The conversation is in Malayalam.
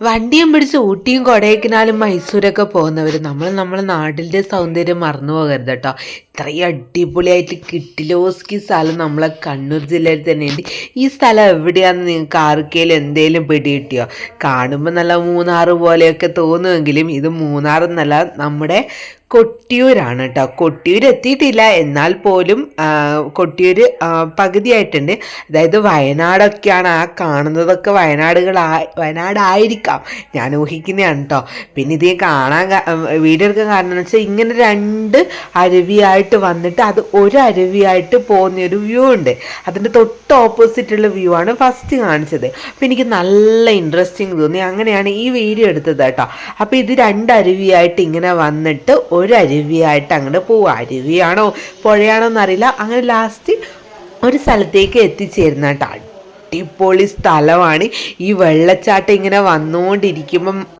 വണ്ടിയും പിടിച്ച് ഊട്ടിയും കൊടൈക്കനാലും മൈസൂരൊക്കെ പോകുന്നവർ നമ്മൾ നമ്മളെ നാടിന്റെ സൗന്ദര്യം മറന്നു പോകരുത് കേട്ടോ. ഇത്രയും അടിപൊളിയായിട്ട് കിട്ടിലോസ്കി സ്ഥലം നമ്മളെ കണ്ണൂർ ജില്ലയിൽ തന്നെയുണ്ട്. ഈ സ്ഥലം എവിടെയാണെന്ന് നിങ്ങൾക്ക് ആർക്കേലും എന്തേലും പിടി കിട്ടിയോ? കാണുമ്പോൾ നല്ല മൂന്നാറ് പോലെയൊക്കെ തോന്നുമെങ്കിലും ഇത് മൂന്നാർ എന്നല്ല നമ്മുടെ കൊട്ടിയൂരാണ് കേട്ടോ കൊട്ടിയൂർ എത്തിയിട്ടില്ല എന്നാൽ പോലും കൊട്ടിയൂർ പകുതിയായിട്ടുണ്ട്. അതായത് വയനാടൊക്കെയാണ് ആ കാണുന്നതൊക്കെ വയനാടുകളായി വയനാടായിരിക്കാം. ഞാൻ ഊഹിക്കുന്നതാണ് കേട്ടോ പിന്നെ ഇത് കാണാൻ വീഡിയോ എടുക്കാൻ കാരണം വെച്ചാൽ ഇങ്ങനെ രണ്ട് അരുവിയായിട്ട് വന്നിട്ട് അത് ഒരു അരുവിയായിട്ട് പോകുന്ന ഒരു വ്യൂ ഉണ്ട്. അതിന്റെ തൊട്ട് ഓപ്പോസിറ്റുള്ള വ്യൂ ആണ് ഫസ്റ്റ് കാണിച്ചത്. അപ്പോൾ എനിക്ക് നല്ല ഇൻട്രസ്റ്റിംഗ് തോന്നി. അങ്ങനെയാണ് ഈ വീഡിയോ എടുത്തത് കേട്ടോ അപ്പോൾ ഇത് രണ്ട് അരുവിയായിട്ട് ഇങ്ങനെ വന്നിട്ട് ഒരു അരുവിയായിട്ട് അങ്ങോട്ട് പോവുക അരുവിയാണോ പുഴയാണോ എന്നറിയില്ല അങ്ങനെ ലാസ്റ്റ് ഒരു സ്ഥലത്തേക്ക് എത്തിച്ചേരുന്ന കേട്ടോ. അടിപൊളി സ്ഥലമാണ്. ഈ വെള്ളച്ചാട്ടം ഇങ്ങനെ വന്നുകൊണ്ടിരിക്കുമ്പം